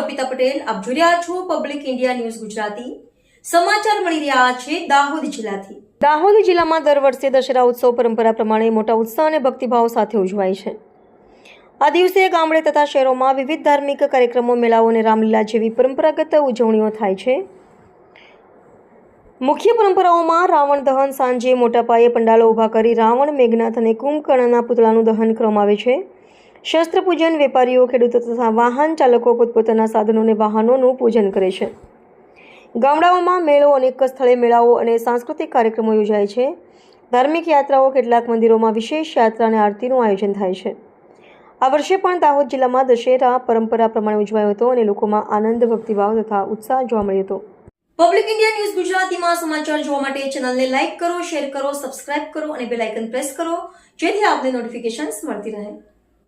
પટેલ, આપ જોઈ રહ્યા છો પબ્લિક ઇન્ડિયા ન્યૂઝ ગુજરાતી. સમાચાર મળી રહ્યા છે દાહોદ જિલ્લાથી. દાહોદ જિલ્લામાં દર વર્ષે દશેરા ઉત્સવ પરંપરા પ્રમાણે મોટા ઉત્સાહ અને ભક્તિભાવ સાથે ઉજવાય છે. આ દિવસે ગામડે તથા શહેરોમાં વિવિધ ધાર્મિક કાર્યક્રમો, મેળાઓ અને રામલીલા જેવી પરંપરાગત ઉજવણીઓ થાય છે. મુખ્ય પરંપરાઓમાં રાવણ દહન સાંજે મોટા પાયે પંડાલો ઊભા કરી રાવણ, મેઘનાથ અને કુંભકર્ણના પુતળાનું દહન કરવામાં આવે છે. શસ્ત્ર પૂજન વેપારીઓ, ખેડૂતો તથા વાહન ચાલકો પોતપોતાના સાધનોને વાહનોનું પૂજન કરે છે. ગામડાઓમાં મેળો અનેક સ્થળે મેળાઓ અને સાંસ્કૃતિક કાર્યક્રમો યોજાય છે. ધાર્મિક યાત્રાઓ કેટલાક મંદિરોમાં વિશેષ યાત્રા અને આરતીનું આયોજન થાય છે. આ વર્ષે પણ દાહોદ જિલ્લામાં દશેરા પરંપરા પ્રમાણે ઉજવાયો હતો અને લોકોમાં આનંદ, ભક્તિભાવ તથા ઉત્સાહ જોવા મળ્યો હતો. પબ્લિક ઇન્ડિયા ન્યૂઝ ગુજરાતીમાં સમાચાર જોવા માટે ચેનલને લાઇક કરો, શેર કરો, સબસ્ક્રાઇબ કરો અને બેલ આઇકન પ્રેસ કરો જેથી આપને નોટિફિકેશન્સ મળતી રહે.